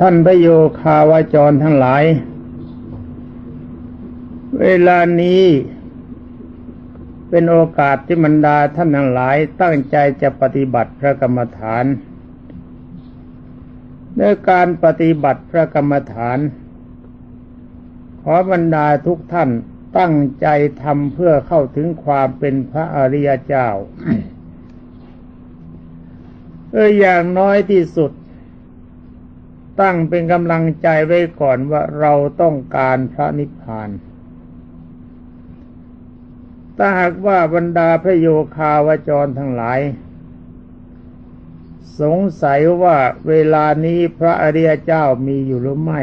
ท่านพระโยคาวาจรทั้งหลาย เวลานี้เป็นโอกาสที่บรรดาท่านทั้งหลายตั้งใจจะปฏิบัติพระกรรมฐานด้วยการปฏิบัติพระกรรมฐาน ขอบรรดาทุกท่านตั้งใจทำเพื่อเข้าถึงความเป็นพระอริยเจ้าเอออย่างน้อยที่สุด ตั้งเป็นกำลังใจไว้ก่อนว่าเราต้องการพระนิพพานถ้าหากว่าบรรดาพระโยคาวจรทั้งหลาย สงสัยว่าเวลานี้พระอริยเจ้ามีอยู่หรือไม่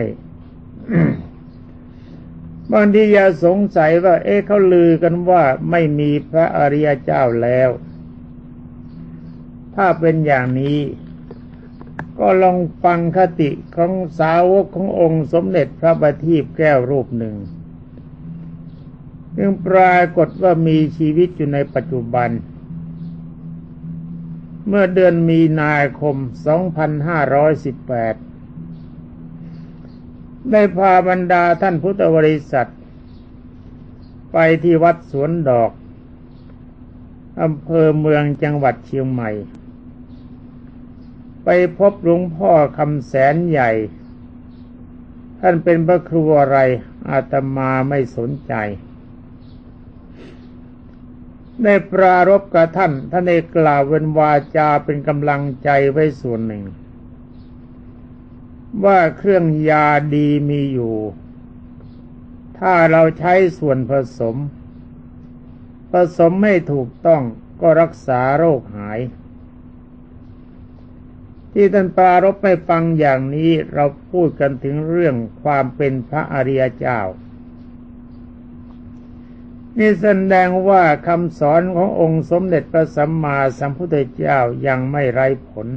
บางทีอย่าสงสัยว่า เอ๊ะเขาลือกันว่าไม่มีพระอริยเจ้าแล้ว ถ้าเป็นอย่างนี้ ก็ลองฟังคติของสาวกขององค์สมเด็จพระบัณฑิตแก้วรูปหนึ่งซึ่งปรากฏว่ามีชีวิตอยู่ในปัจจุบัน เมื่อเดือนมีนาคม 2518 ได้พาบรรดาท่านพุทธบริษัท ไปที่วัดสวนดอกอำเภอเมืองจังหวัดเชียงใหม่ ไปพบหลวงพ่อคำแสนใหญ่ ท่านเป็นพระครูอะไร อาตมาไม่สนใจได้ปรารบกับท่าน ท่านได้กล่าวเวนวาจาเป็นกำลังใจไว้ส่วนหนึ่ง ว่าเครื่องยาดีมีอยู่ ถ้าเราใช้ส่วนผสม ผสมไม่ถูกต้องก็รักษาโรคหาย ที่ท่านปรารบไม่ฟังอย่างนี้เราพูดกันถึงเรื่องความเป็นพระอริยเจ้า นี่แสดงว่าคำสอนขององค์สมเด็จพระสัมมาสัมพุทธเจ้ายังไม่ไร้ผล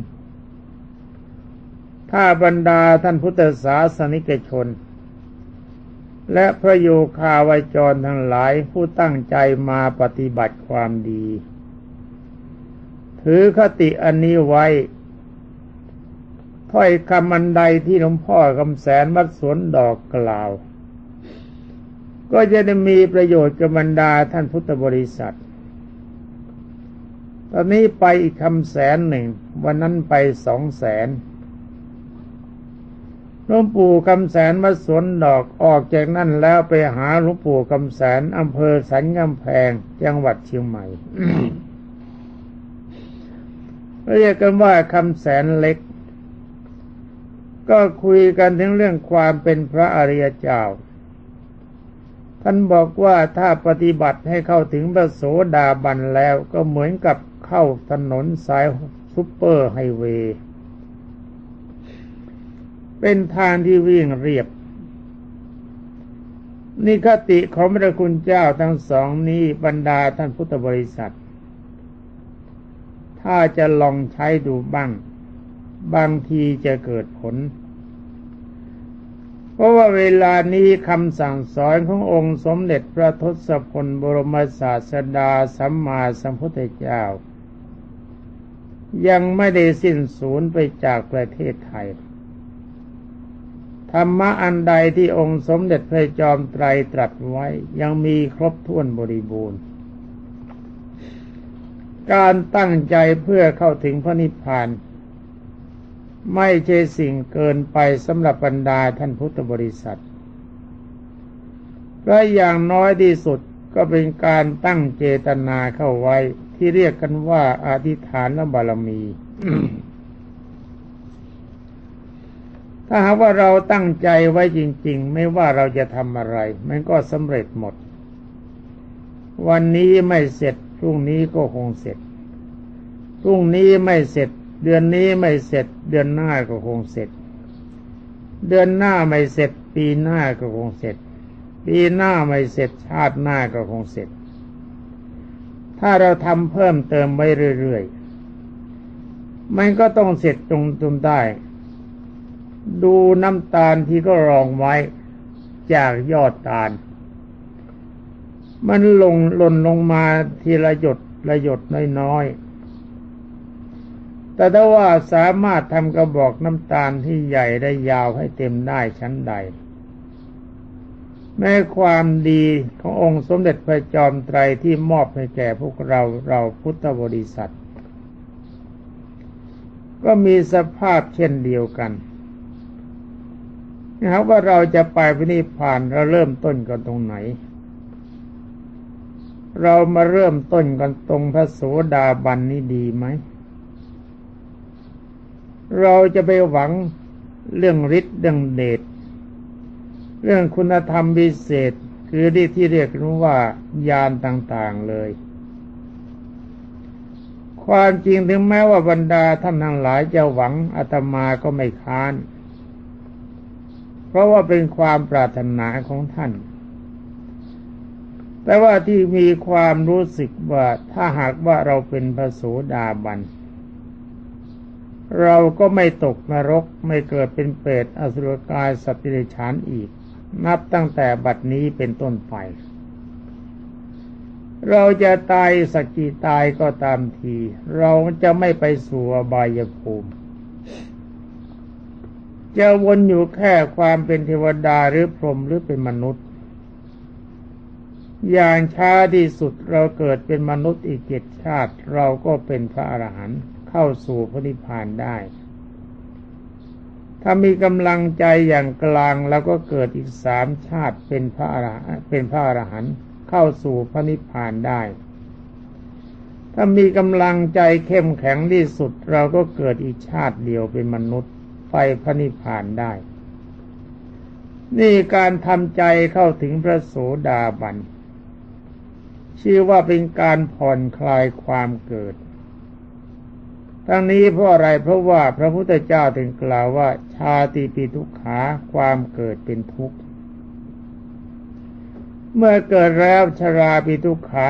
ถ้าบรรดาท่านพุทธศาสนิกชน และพระโยคาวาจรทั้งหลายผู้ตั้งใจมาปฏิบัติความดี ถือคติอันนี้ไว้ ถ้อยคำอันใดที่หลวงพ่อคำแสนวัดสวนดอกกล่าว ก็จะได้มีประโยชน์กับบรรดาท่านพุทธบริษัท ตอนนี้ไปอีกคำแสนหนึ่ง วันนั้นไปสองแสนหลวงปู่คำแสนมาสวนดอกออกจากนั่นแล้วไปหาหลวงปู่คำแสนอำเภอสันกำแพงจังหวัดเชียงใหม่เรียกกันว่าคำแสนเล็ก ก็คุยกันถึงเรื่องความเป็นพระอริยเจ้า ท่านบอกว่าถ้าปฏิบัติให้เข้าถึงพระโสดาบันแล้วก็เหมือนกับเข้าถนนสายซุปเปอร์ไฮเวย์เป็นทางที่วิ่งเรียบนิคติของพระคุณเจ้าทั้งสองนี้บรรดาท่านพุทธบริษัท ถ้าจะลองใช้ดูบ้าง บางทีจะเกิดผล เพราะว่าเวลานี้คำสั่งสอนขององค์สมเด็จพระทศพลบรมศาสดาสัมมาสัมพุทธเจ้า ยังไม่ได้สิ้นสูญไปจากประเทศไทย ธรรมะอันใดที่องค์สมเด็จพระจอมไตรตรัสไว้ยังมีครบถ้วนบริบูรณ์การตั้งใจเพื่อเข้าถึงพระนิพพาน ไม่ใช่สิ่งเกินไปสำหรับบรรดาท่านพุทธบริษัทและอย่างน้อยที่สุดก็เป็นการตั้งเจตนาเข้าไว้ที่เรียกกันว่าอธิษฐานและบารมี ถ้าหากว่าเราตั้งใจไว้จริง ๆ ไม่ว่าเราจะทำอะไร มันก็สำเร็จหมด วันนี้ไม่เสร็จพรุ่งนี้ก็คงเสร็จพรุ่งนี้ไม่เสร็จ เดือนนี้ไม่เสร็จ เดือนหน้าก็คงเสร็จ เดือนหน้าไม่เสร็จ ปีหน้าก็คงเสร็จ ปีหน้าไม่เสร็จ ชาติหน้าก็คงเสร็จ ถ้าเราทำเพิ่มเติมไปเรื่อยๆมันก็ต้องเสร็จตรงตรงได้ ดูน้ำตาลที่ก็รองไว้จากยอดตาล มันลงหล่นลงมาทีละหยดละหยดน้อยๆ แต่ถ้าว่าสามารถทำกระบอกน้ำตาลที่ใหญ่ได้ยาวให้เต็มได้ชั้นใด แม้ความดีขององค์สมเด็จพระจอมไตรที่มอบให้แก่พวกเราเราพุทธบริษัท ก็มีสภาพเช่นเดียวกันนะครับว่าเราจะไปพินิพพานเราเริ่มต้นกันตรงไหน เรามาเริ่มต้นกันตรงพระโสดาบันนี้ดีไหม เราจะไปหวังเรื่องฤทธิ์เรื่องเดชเรื่องคุณธรรมพิเศษ คือที่ที่เรียกว่ายานต่างๆเลย ความจริงถึงแม้ว่าบรรดาท่านทั้งหลายจะหวังอาตมาก็ไม่ค้าน เพราะว่าเป็นความปรารถนาของท่าน แต่ว่าที่มีความรู้สึกว่าถ้าหากว่าเราเป็นพระโสดาบันเเราก็ไม่ตกนรกไม่เกิดเป็นเปรตอสุรกายสัตว์เดรัจฉานอีก นับตั้งแต่บัดนี้เป็นต้นไป เราจะตายสักกี่ตายก็ตามที เราจะไม่ไปสู่บายภูมิจะวนอยู่แค่ความเป็นเทวดาหรือพรหมหรือเป็นมนุษย์ อย่างช้าที่สุดเราเกิดเป็นมนุษย์อีกเจ็ดชาติ เราก็เป็นพระอรหันต์ เข้าสู่พระนิพพานได้ ถ้ามีกำลังใจอย่างกลางแล้วก็เกิดอีกสามชาติเป็นพระอรหันต์เป็นพระอรหันต์เข้าสู่พระนิพพานได้ ถ้ามีกำลังใจเข้มแข็งที่สุดเราก็เกิดอีกชาติเดียวเป็นมนุษย์ไปพระนิพพานได้ นี่การทำใจเข้าถึงพระโสดาบันชื่อว่าเป็นการผ่อนคลายความเกิด ทั้งนี้เพราะอะไรเพราะว่าพระพุทธเจ้าถึงกล่าวว่า ชาติปีทุกขาความเกิดเป็นทุกข์ เมื่อเกิดแล้วชราปีทุกขา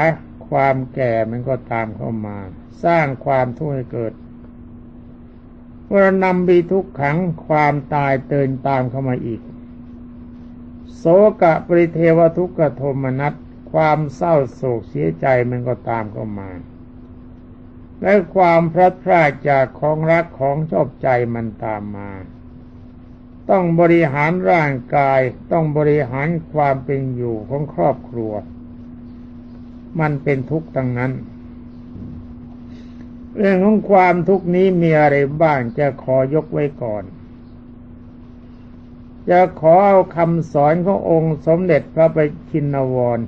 ความแก่มันก็ตามเข้ามา สร้างความทุกข์ให้เกิดเมื่อนำบีทุกขังความตายเตือนตามเข้ามาอีก โสกะปริเทวทุกขโทมนัสความเศร้าโศกเสียใจมันก็ตามเข้ามา และความพลัดพรากจากของรักของชอบใจมันตามมา ต้องบริหารร่างกายต้องบริหารความเป็นอยู่ของครอบครัว มันเป็นทุกข์ทั้งนั้น เรื่องของความทุกนี้มีอะไรบ้างจะขอยกไว้ก่อนจะขอเอาคำสอนขององค์สมเด็จพระบชินวร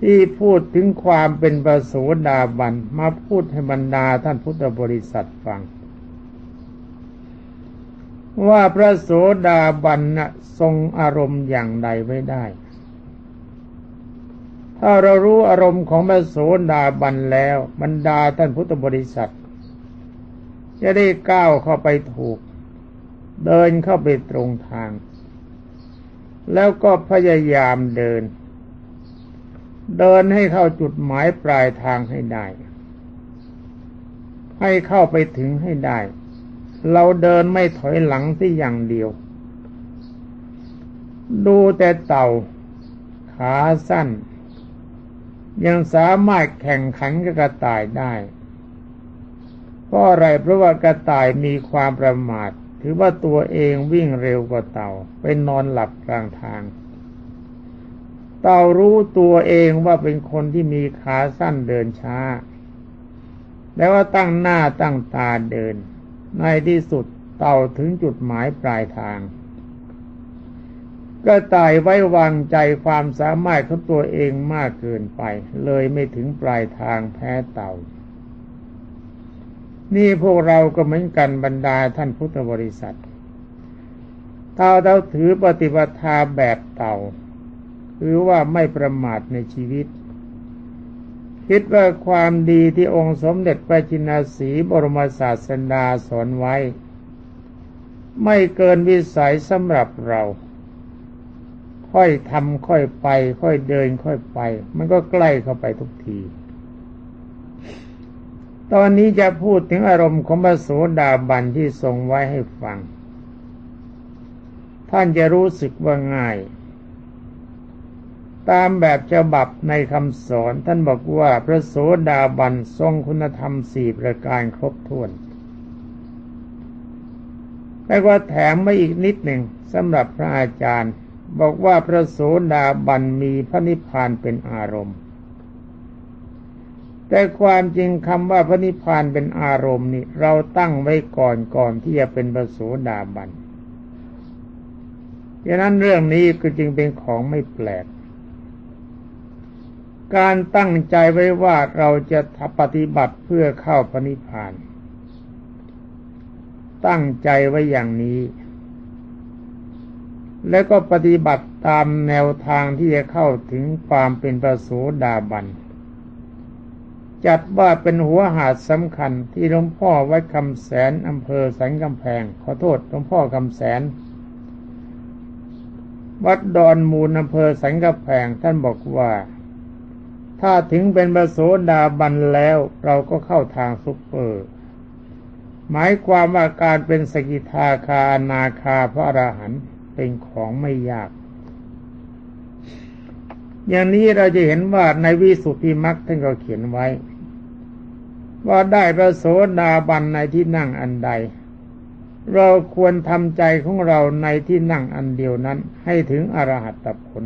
ที่พูดถึงความเป็นประโสดาบันมาพูดให้บรรดาท่านพุทธบริษัทฟัง ว่าพระโสดาบันนะทรงอารมณ์อย่างใดไว้ได้ ถ้าเรารู้อารมณ์ของพระโสดาบันแล้วบรรดาท่านพุทธบริษัท จะได้ก้าวเข้าไปถูก เดินเข้าไปตรงทาง แล้วก็พยายามเดิน เดินให้เข้าจุดหมายปลายทางให้ได้ ให้เข้าไปถึงให้ได้ เราเดินไม่ถอยหลังที่อย่างเดียว ดูแต่เต่า ขาสั้น ยังสามารถแข่งขันกับกระต่ายได้เพราะอะไรเพราะว่ากระต่ายมีความประมาท ถือว่าตัวเองวิ่งเร็วกว่าเต่า ไปนอนหลับกลางทาง เต่ารู้ตัวเองว่าเป็นคนที่มีขาสั้นเดินช้า แล้วว่าตั้งหน้าตั้งตาเดิน ในที่สุดเต่าถึงจุดหมายปลายทาง ก็ตายไว้วางใจความสามารถของตัวเองมากเกินไป เลยไม่ถึงปลายทางแพ้เต่า นี่พวกเราก็เหมือนกันบรรดาท่านพุทธบริษัทถ้าเราถือปฏิบัติแบบเต่า หรือว่าไม่ประมาทในชีวิต คิดว่าความดีที่องค์สมเด็จพระจินาสีบรมศาสดาสอนไว้ ไม่เกินวิสัยสำหรับเรา ค่อยทำค่อยไป ค่อยเดินค่อยไป มันก็ใกล้เข้าไปทุกทีตอนนี้จะพูดถึงอารมณ์ของพระโสดาบันที่ทรงไว้ให้ฟัง ท่านจะรู้สึกว่าง่าย ตามแบบฉบับในคำสอนท่านบอกว่าพระโสดาบันทรงคุณธรรมสี่ประการครบถ้วนแต่ว่าแถมมาอีกนิดหนึ่งสำหรับพระอาจารย์ บอกว่าพระโสดาบันมีพระนิพพานเป็นอารมณ์ แต่ความจริงคำว่าพระนิพพานเป็นอารมณ์นี่เราตั้งไว้ก่อนก่อนที่จะเป็นพระโสดาบันดังนั้นเรื่องนี้ก็จึงเป็นของไม่แปลก การตั้งใจไว้ว่าเราจะปฏิบัติเพื่อเข้าพระนิพพาน ตั้งใจไว้อย่างนี้ แล้วก็ปฏิบัติตามแนวทางที่จะเข้าถึงความเป็นประโสดาบัน จัดว่าเป็นหัวหาดสำคัญที่หลวงพ่อวัดคำแสนอำเภอสันกำแพง ขอโทษหลวงพ่อคำแสน วัดดอนมูลอำเภอสังกะแพงท่านบอกว่า ถ้าถึงเป็นบโสดาบันแล้ว เราก็เข้าทางซุปเปอร์ หมายความว่าการเป็นสกิทาคานาคาพระอรหันต์เป็นของไม่ยาก อย่างนี้เราจะเห็นว่าในวิสุทธิมรรคท่านก็เขียนไว้ ว่าได้พระโสดาบันในที่นั่งอันใด เราควรทำใจของเราในที่นั่งอันเดียวนั้นให้ถึงอรหัตผล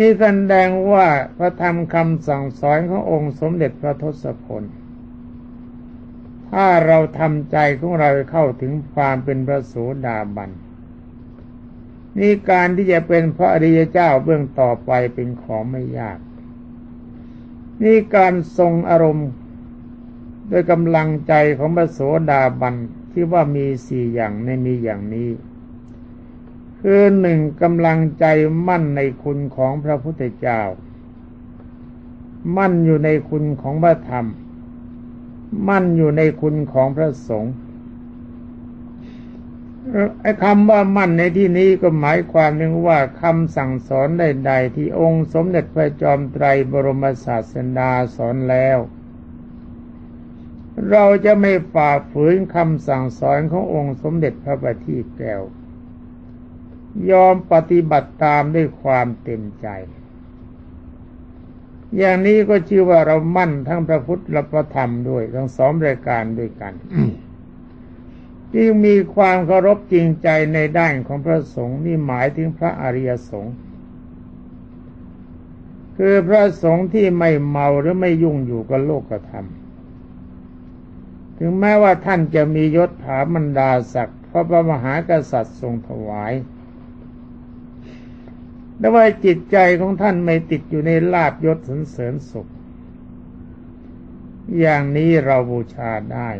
ที่แสดงว่าพระธรรมคำสั่งสอนขององค์สมเด็จพระทศพล ถ้าเราทำใจของเราเข้าถึงความเป็นพระโสดาบันนี่การที่จะเป็นพระอริยเจ้าเบื้องต่อไปเป็นของไม่ยาก นี่การทรงอารมณ์ด้วยกำลังใจของพระโสดาบันที่ว่ามีสี่อย่างในมีอย่างนี้ คือหนึ่งกำลังใจมั่นในคุณของพระพุทธเจ้า มั่นอยู่ในคุณของพระธรรม มั่นอยู่ในคุณของพระสงฆ์ไอ้คำว่ามั่นในที่นี้ก็หมายความถึงว่าคำสั่งสอนใดๆที่องค์สมเด็จพระจอมไตรบรมศาสดาสอนแล้ว เราจะไม่ฝ่าฝืนคำสั่งสอนขององค์สมเด็จพระบัณฑิตแก้ว ยอมปฏิบัติตามด้วยความเต็มใจ อย่างนี้ก็ชื่อว่าเรามั่นทั้งพระพุทธและพระธรรมด้วย ทั้งสองรายการด้วยกันจึงมีความเคารพจริงใจในด้านของพระสงฆ์นี่หมายถึงพระอริยสงฆ์คือพระสงฆ์ที่ไม่เมาหรือไม่ยุ่งอยู่กับโลกธรรม ถึงแม้ว่าท่านจะมียศถาบรรดาศักดิ์พระมหากษัตริย์ทรงถวาย แต่ว่าจิตใจของท่านไม่ติดอยู่ในลาบยศสนเสริญสุข อย่างนี้เราบูชาได้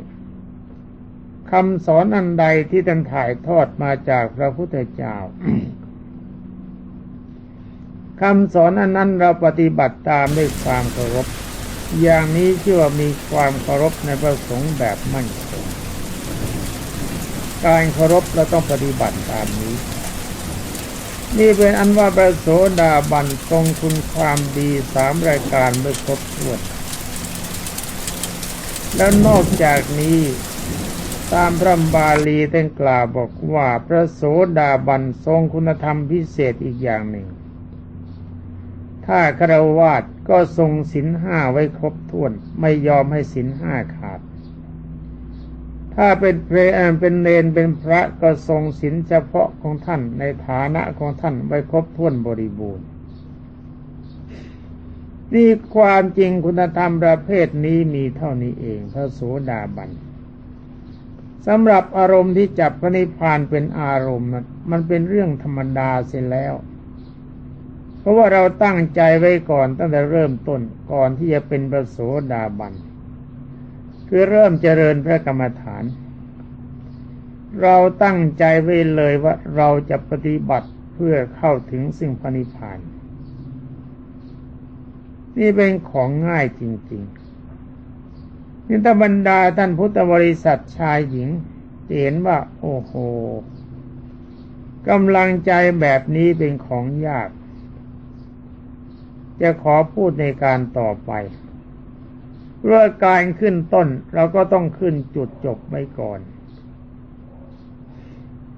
คำสอนอันใดที่ท่านถ่ายทอดมาจากพระพุทธเจ้าคำสอนอันนั้นเราปฏิบัติตามด้วยความเคารพ อย่างนี้ชื่อว่ามีความเคารพในพระสงฆ์แบบมั่นคงการเคารพเราต้องปฏิบัติตามนี้ นี่เป็นอันว่าพระโสดาบันทรงคุณความดีสามรายการไม่ครบถ้วน แล้วนอกจากนี้ตามพระบาลีท่านกล่าวบอกว่าพระโสดาบันทรงคุณธรรมพิเศษอีกอย่างหนึ่ง ถ้าคารวาสก็ทรงศีลห้าไว้ครบถ้วน ไม่ยอมให้ศีลห้าขาด ถ้าเป็นเพรเป็นเนนเป็นพระก็ทรงศีลเฉพาะของท่านในฐานะของท่านไว้ครบถ้วนบริบูรณ์ นี่ความจริงคุณธรรมประเภทนี้มีเท่านี้เองพระโสดาบันสำหรับอารมณ์ที่จับพระนิพพานเป็นอารมณ์มันเป็นเรื่องธรรมดาเสียแล้ว เพราะว่าเราตั้งใจไว้ก่อนตั้งแต่เริ่มต้นก่อนที่จะเป็นประโสดาบัน คือเริ่มเจริญพระกรรมฐาน เราตั้งใจไว้เลยว่าเราจะปฏิบัติเพื่อเข้าถึงสิ่งพนิพาน นี่เป็นของง่ายจริงๆนี่ถ้าบรรดาท่านพุทธบริษัทชายหญิงเห็นว่า โอ้โหกำลังใจแบบนี้เป็นของยาก จะขอพูดในการต่อไป เรื่องการขึ้นต้นเราก็ต้องขึ้นจุดจบไว้ก่อน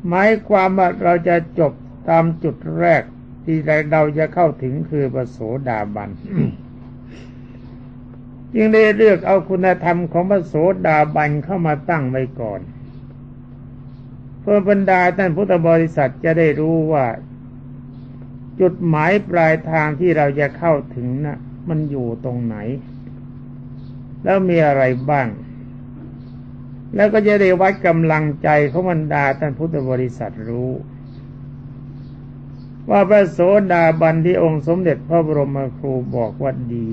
หมายความว่าเราจะจบตามจุดแรกที่เราจะเข้าถึงคือประโสดาบันจึงได้เลือกเอาคุณธรรมของพระโสดาบันเข้ามาตั้งไว้ก่อน เพื่อบรรดาท่านพุทธบริษัทจะได้รู้ว่า จุดหมายปลายทางที่เราจะเข้าถึงนะ่ะ มันอยู่ตรงไหน แล้วมีอะไรบ้าง แล้วก็จะได้วัดกำลังใจของบรรดาท่านพุทธบริษัทรู้ ว่าพระโสดาบันที่องค์สมเด็จพระบรมครูบอกว่าดี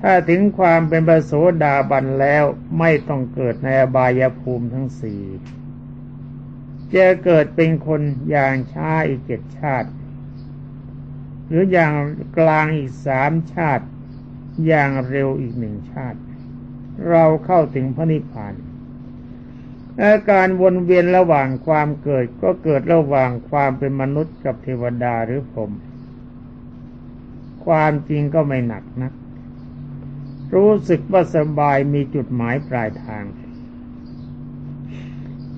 ถ้าถึงความเป็นประโสดาบันแล้วไม่ต้องเกิดในอบายภูมิทั้งสี่จะเกิดเป็นคนอย่างช้าอีกเจ็ดชาติ หรืออย่างกลางอีกสามชาติ อย่างเร็วอีกหนึ่งชาติ เราเข้าถึงพระนิพพานอาการวนเวียนระหว่างความเกิดก็เกิดระหว่างความเป็นมนุษย์กับเทวดาหรือผม ความจริงก็ไม่หนักนักรู้สึกว่าสบายมีจุดหมายปลายทาง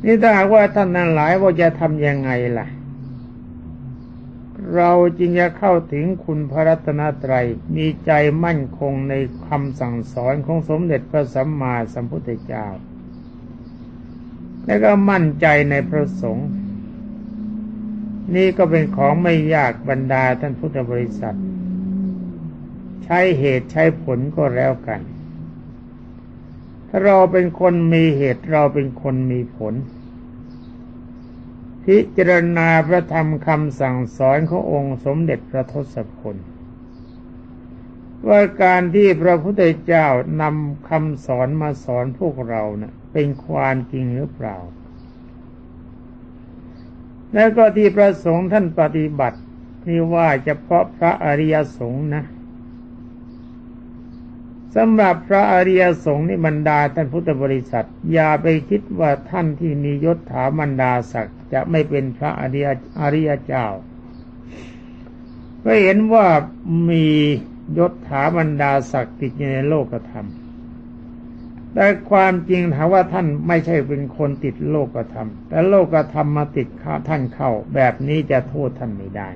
นี่ถ้าหากว่าท่านนั้นหลายว่าจะทำยังไงล่ะ เราจึงจะเข้าถึงคุณพระรัตนตรัยมีใจมั่นคงในคำสั่งสอนของสมเด็จพระสัมมาสัมพุทธเจ้า และก็มั่นใจในพระสงฆ์นี่ก็เป็นของไม่ยากบรรดาท่านพุทธบริษัท ใช้เหตุใช้ผลก็แล้วกัน ถ้าเราเป็นคนมีเหตุเราเป็นคนมีผล พิจารณาพระธรรมคำสั่งสอนขององค์สมเด็จพระทศพลว่าการที่พระพุทธเจ้านำคำสอนมาสอนพวกเราเนะ่ะเป็นความจริงหรือเปล่า แล้วก็ที่พระสงฆ์ท่านปฏิบัติที่ว่าเฉพาะพระอริยสงฆ์นะ สำหรับพระอริยสงฆ์นี่บรรดาท่านพุทธบริษัท อย่าไปคิดว่าท่านที่มียศถาบรรดาศักดิ์จะไม่เป็นพระอริยอริยเจ้าก็เห็นว่ามียศถาบรรดาศักดิ์ติดอยู่ในโลกธรรมแต่ความจริงถามว่าท่านไม่ใช่เป็นคนติดโลกธรรม แต่โลกธรรมมาติดท่านเข้า แบบนี้จะโทษท่านไม่ได้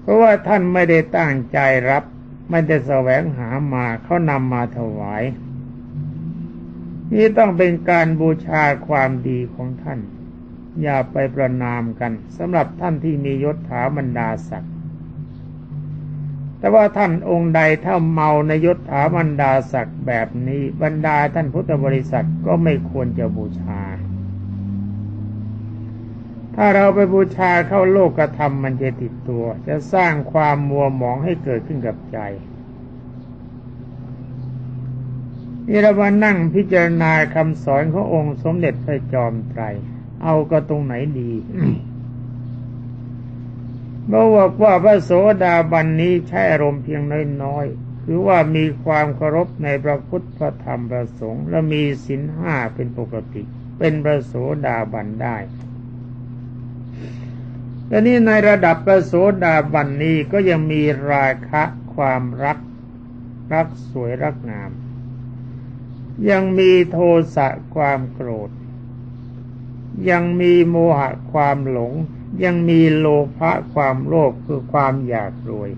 เพราะว่าท่านไม่ได้ตั้งใจรับ ไม่ได้แสวงหามาเขานำมาถวาย นี่ต้องเป็นการบูชาความดีของท่าน อย่าไปประนามกันสำหรับท่านที่มียศถาบรรดาศักดิ์แต่ว่าท่านองค์ใดถ้าเมาในยศถาบรรดาศักดิ์แบบนี้บรรดาท่านพุทธบริษัทก็ไม่ควรจะบูชา ถ้าเราไปบูชาเข้าโลกกระทำมันจะติดตัว จะสร้างความมัวหมองให้เกิดขึ้นกับใจนี่เรามานั่งพิจารณาคำสอนขององค์สมเด็จพระจอมไตร เอาก็ตรงไหนดีเมื่อบอกว่าพระโสดาบันนี้ใช้อารมณ์เพียงน้อยๆคือว่ามีความเคารพในพระพุทธพระธรรมพระสงฆ์และมีศีลห้าเป็นปกติ เป็นพระโสดาบันได้ แต่นี้ในระดับพระโสดาบันนี้ก็ยังมีราคะความรัก รักสวยรักงาม ยังมีโทสะความโกรธ ยังมีโมหะความหลง ยังมีโลภะความโลภคือความอยากรวย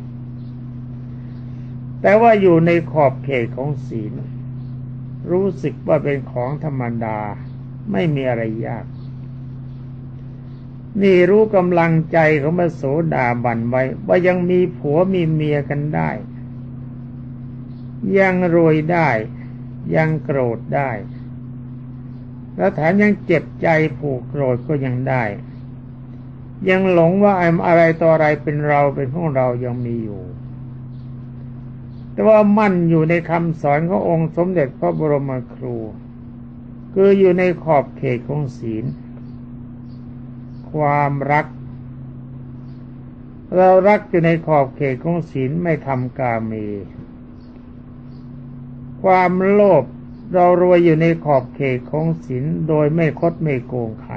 แต่ว่าอยู่ในขอบเขตของศีล รู้สึกว่าเป็นของธรรมดาไม่มีอะไรยาก นี่รู้กำลังใจของมาโสดาบันไว้ ว่ายังมีผัวมีเมียกันได้ ยังรวยได้ ยังโกรธได้ แล้วแถมยังเจ็บใจผูกโกรธก็ยังได้ ยังหลงว่าอะไรต่ออะไรเป็นเราเป็นของเรายังมีอยู่ แต่ว่ามั่นอยู่ในคำสอนขององค์สมเด็จพระบรมครู คืออยู่ในขอบเขตของศีล ความรัก เรารักอยู่ในขอบเขตของศีลไม่ทำกาเม ความโลภเรารวยอยู่ในขอบเขตของศีลโดยไม่คดไม่โกงใคร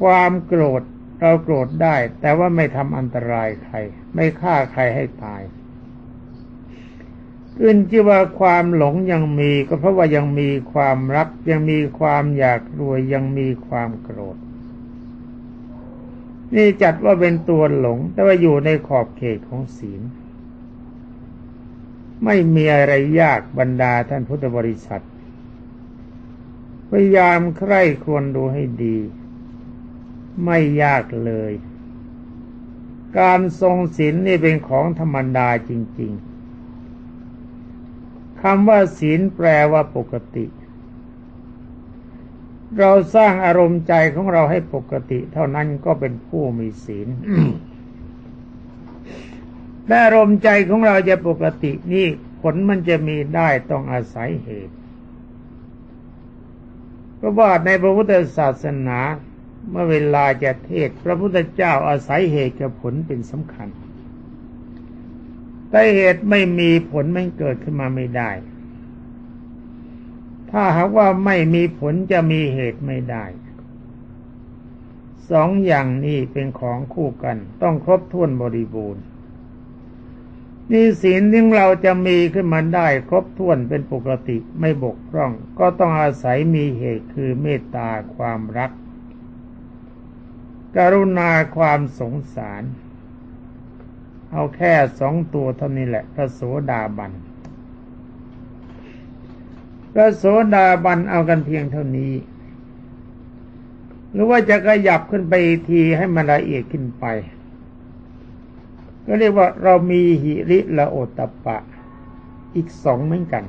ความโกรธเราโกรธได้ แต่ว่าไม่ทำอันตรายใคร ไม่ฆ่าใครให้ตาย อื่นที่ว่าความหลงยังมีก็เพราะว่ายังมีความรัก ยังมีความอยากรวยยังมีความโกรธ นี่จัดว่าเป็นตัวหลง แต่ว่าอยู่ในขอบเขตของศีล ไม่มีอะไรยากบรรดาท่านพุทธบริษัทพยายามใคร่ควรดูให้ดี ไม่ยากเลย การทรงศีลนี่เป็นของธรรมดาจริง ๆำว่าศีลแปลว่าปกติ เราสร้างอารมณ์ใจของเราให้ปกติ เท่านั้นก็เป็นผู้มีศีลและอารมณ์ใจของเราจะปกตินี่ผลมันจะมีได้ต้องอาศัยเหตุเพราะว่าในพระพุทธศาสนา เมื่อเวลาจะเทศ พระพุทธเจ้าอาศัยเหตุกับผลเป็นสำคัญ แต่เหตุไม่มีผลไม่เกิดขึ้นมาไม่ได้ ถ้าหากว่าไม่มีผลจะมีเหตุไม่ได้ สองอย่างนี้เป็นของคู่กัน ต้องครบถ้วนบริบูรณ์นี่ศีลที่เราจะมีขึ้นมาได้ ครบถ้วนเป็นปกติไม่บกพร่อง ก็ต้องอาศัยมีเหตุคือเมตตาความรัก กรุณาความสงสาร เอาแค่สองตัวเท่านี้แหละ พระโสดาบัน พระโสดาบันเอากันเพียงเท่านี้ หรือว่าจะขยับขึ้นไปทีให้มันละเอียดขึ้นไป ก็เรียกว่าเรามีหิริละโอตปะ อีกสองเหมือนกัน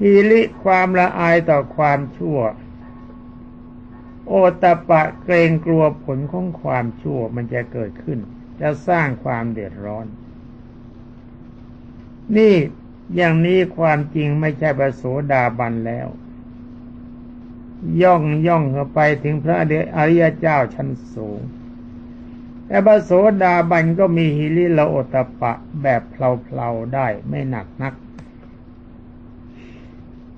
หิริความละอายต่อความชั่ว โอตปะเกรงกลัวผลของความชั่วมันจะเกิดขึ้น จะสร้างความเดือดร้อน นี่อย่างนี้ความจริงไม่ใช่ประโสดาบันแล้ว ย่องย่องเข้าไปถึงพระอริยเจ้าชั้นสูง แต่พระโสดาบันก็มีหิริละโอตปะแบบเพลาๆได้ไม่หนักนัก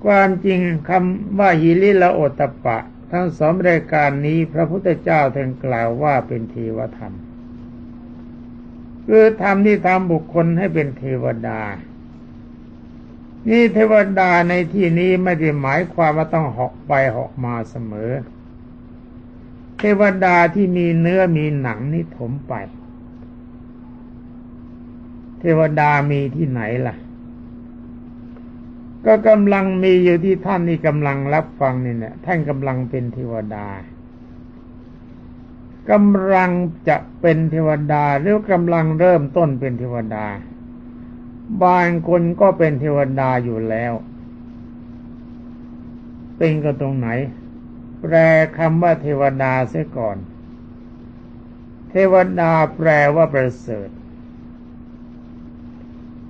ความจริงคำว่าหิริละโอตปะ ทั้งสองรายการนี้พระพุทธเจ้าท่านกล่าวว่าเป็นเทวธรรม คือธรรมที่ทำบุคคลให้เป็นเทวดา นี่เทวดาในที่นี้ไม่ได้หมายความว่าต้องหอกไปหอกมาเสมอ เทวดาที่มีเนื้อมีหนังนี่ถมไป เทวดามีที่ไหนล่ะ ก็กำลังมีอยู่ที่ท่านนี่กำลังรับฟังนี่เนี่ยท่านกำลังเป็นเทวดา กำลังจะเป็นเทวดาหรือกำลังเริ่มต้นเป็นเทวดา บางคนก็เป็นเทวดาอยู่แล้ว เป็นก็ตรงไหน แปลคำว่าเทวดาเสียก่อน เทวดาแปลว่าประเสริฐ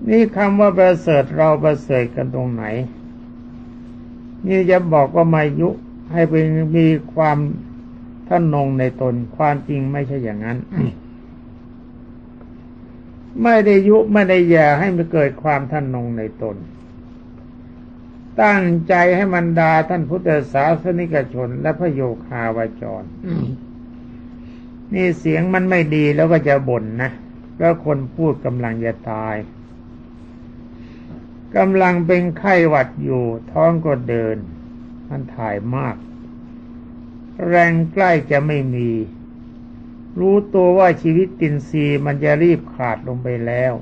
นี่คำว่าประเสริฐเราประเสริฐกันตรงไหน นี่จะบอกว่ามายุให้เป็นมีความ ท่านงในตนความจริงไม่ใช่อย่างนั้น ไม่ได้ยุไม่ได้แย่ให้มันเกิดความท่านนงในตน ตั้งใจให้มันดาท่านพุทธศาสนิกชน และพระโยคาวาจร นี่เสียงมันไม่ดีแล้วก็จะบ่นนะแล้วคนพูดกำลังจะตายกำลังเป็นไข้หวัดอยู่ ท้องก็เดิน มันถ่ายมาก แรงใกล้จะไม่มี รู้ตัวว่าชีวิตตินซีมันจะรีบขาดลงไปแล้ว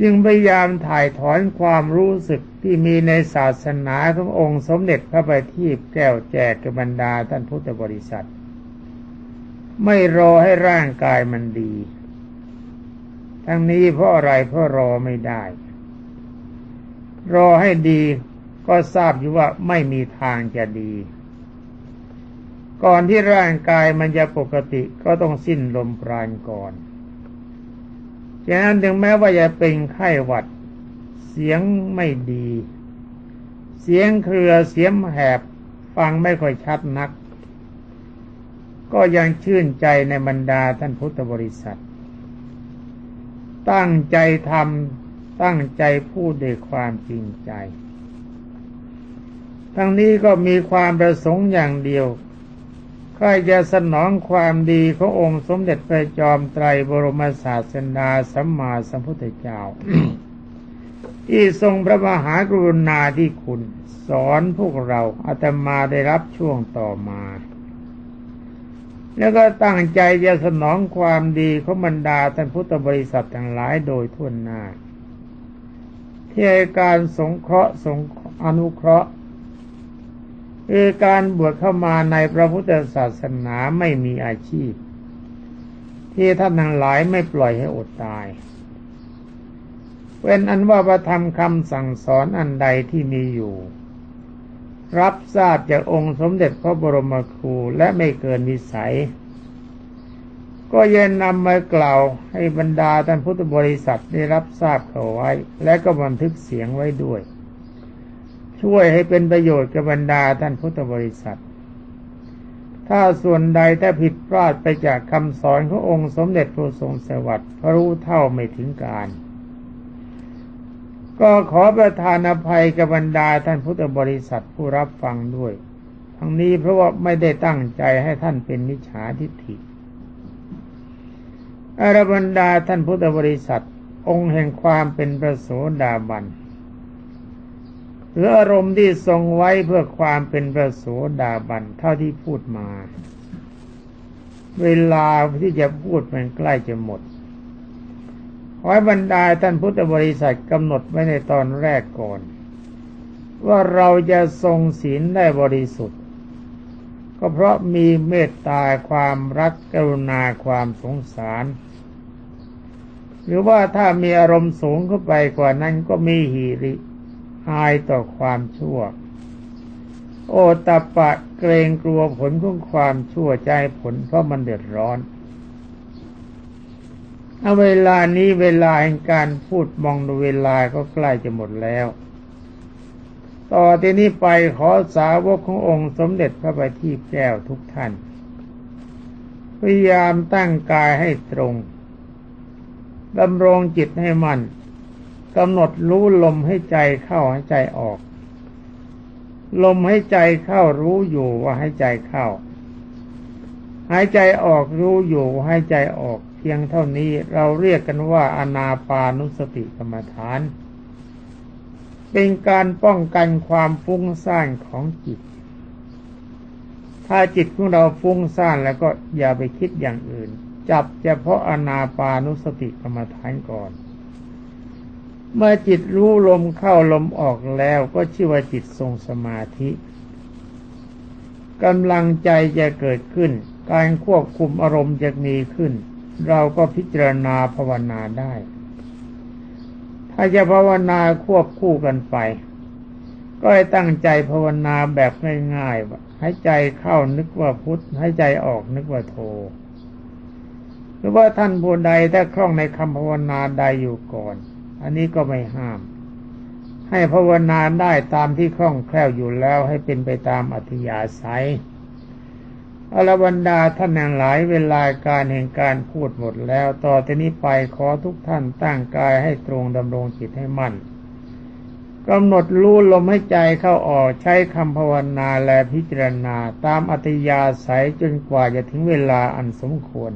จึงพยายามถ่ายถอนความรู้สึกที่มีในศาสนาขององค์สมเด็จพระบัณฑิตแก้วแจกกบรรดาท่านพุทธบริษัท ไม่รอให้ร่างกายมันดี ทั้งนี้เพราะอะไรเพราะรอไม่ได้ รอให้ดีก็ทราบอยู่ว่าไม่มีทางจะดี ก่อนที่ร่างกายมันจะปกติก็ต้องสิ้นลมปราณก่อนฉะนั้นถึงแม้ว่าจะเป็นไข้หวัด เสียงไม่ดี เสียงเครือเสียงแหบ ฟังไม่ค่อยชัดนัก ก็ยังชื่นใจในบรรดาท่านพุทธบริษัท ตั้งใจทำตั้งใจพูดด้วยความจริงใจ ทั้งนี้ก็มีความประสงค์อย่างเดียว ใครจะสนองความดีขององค์สมเด็จพระจอมไตรบรมศาสดาสัมมาสัมพุทธเจ้า ที่ทรงพระมหากรุณาธิคุณ สอนพวกเราอาตมาได้รับช่วงต่อมา แล้วก็ตั้งใจจะสนองความดีของบรรดาท่านพุทธบริษัททั้งหลายโดยทั่วหน้าที่การสงเคราะห์สงอนุเคราะห์ คือการบวชเข้ามาในพระพุทธศาสนาไม่มีอาชีพ ที่ท่านทั้งหลายไม่ปล่อยให้อดตายเป็นอันว่าประธรรมคำสั่งสอนอันใดที่มีอยู่ รับทราบจากองค์สมเด็จพระบรมครูและไม่เกินวิสัย ก็ยันนำมากล่าวให้บรรดาท่านพุทธบริษัทได้รับทราบเขาไว้ และก็บันทึกเสียงไว้ด้วย ช่วยให้เป็นประโยชน์กับบรรดาท่านพุทธบริษัท ถ้าส่วนใดถ้าผิดพลาดไปจากคำสอนขององค์สมเด็จพระทรงสวัสดิ์พระรู้เท่าไม่ถึงการ ก็ขอประทานอภัยกับบรรดาท่านพุทธบริษัทผู้รับฟังด้วย ทั้งนี้เพราะว่าไม่ได้ตั้งใจให้ท่านเป็นมิจฉาทิฏฐิอรบรรดาท่านพุทธบริษัทองค์แห่งความเป็นประโสดาบัน หรืออารมณ์ที่ทรงไว้เพื่อความเป็นประโสดาบันเท่าที่พูดมา เวลาที่จะพูดมันใกล้จะหมดขอให้บรรดาท่านพุทธบริษัทกำหนดไว้ในตอนแรกก่อน ว่าเราจะทรงศีลได้บริสุทธิ์ ก็เพราะมีเมตตาความรักกรุณาความสงสาร หรือว่าถ้ามีอารมณ์สูงขึ้นไปกว่านั้นก็มีหิริ อายต่อความชั่ว โอตปะเกรงกลัวผลของความชั่วใจผลเพราะมันเดือดร้อนเอาเวลานี้เวลาแห่งการพูดมองดูเวลาก็ใกล้จะหมดแล้ว ต่อที่นี้ไปขอสาวกขององค์สมเด็จพระบัณฑิตแก้วทุกท่าน พยายามตั้งกายให้ตรงดำรงจิตให้มัน่น กำหนดรู้ลมให้ใจเข้าให้ใจออก ลมให้ใจเข้ารู้อยู่ว่าให้ใจเข้า หายใจออกรู้อยู่ให้ใจออก เพียงเท่านี้เราเรียกกันว่าอนาปานุสติกรรมฐาน เป็นการป้องกันความฟุ้งซ่านของจิต ถ้าจิตของเราฟุ้งซ่านแล้วก็อย่าไปคิดอย่างอื่น จับเฉพาะอนาปานุสติกรรมฐานก่อน เมื่อจิตรู้ลมเข้าลมออกแล้วก็ชื่อว่าจิตทรงสมาธิกำลังใจจะเกิดขึ้น การควบคุมอารมณ์จะมีขึ้น เราก็พิจารณาภาวนาได้ ถ้าจะภาวนาควบคู่กันไป ก็ให้ตั้งใจภาวนาแบบง่ายๆว่าให้ใจเข้านึกว่าพุทธให้ใจออกนึกว่าโทหรือว่าท่านผู้ใดถ้าคล่องในคำภาวนาใดอยู่ก่อน อันนี้ก็ไม่ห้าม ให้ภาวนาได้ตามที่คล่องแคล่วอยู่แล้วให้เป็นไปตามอัธยาศัยอรบรรดาท่านหลายเวลาการแห่งการพูดหมดแล้ว ต่อที่นี้ไปขอทุกท่านตั้งกายให้ตรงดำรงจิตให้มั่นกำหนดรู้ลมให้ใจเข้าออกใช้คำภาวนาและพิจารณาตามอัตยาศัยจนกว่าจะถึงเวลาอันสมควร